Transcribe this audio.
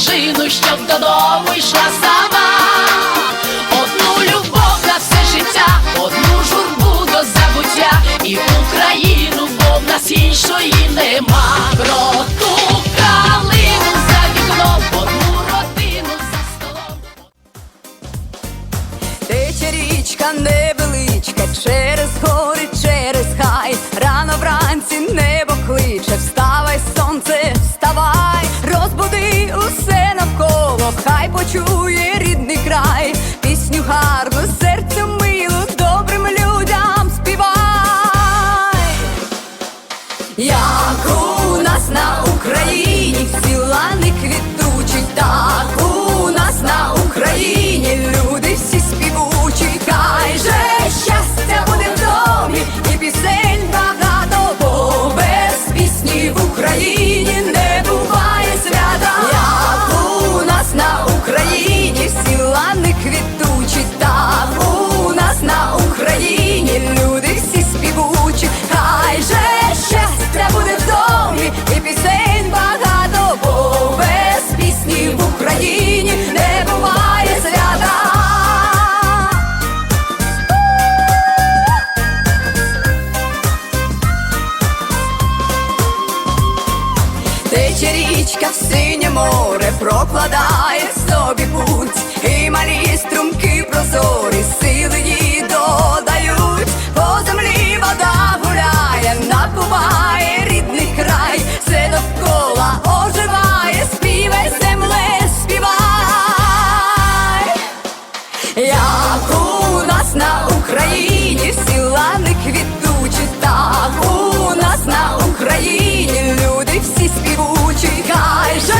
стежину, щоб додому йшла сама. Одну любов на все життя, одну журбу до забуття і Україну, бо в нас іншої нема. Про ту калину за вікном, одну родину за столом. Тече річка невеличка, через гори, через хай. Рано вранці небо кличе, Як у нас на Україні всі лани квітучі, так у нас на Україні люди прокладає собі путь, і малі струмки прозорі, сили їй додають, по землі вода гуляє, напуває рідний край, все довкола оживає, співай, земле, співай. Як у нас на Україні всі лани квітучі, так у нас на Україні люди всі співучі, хай же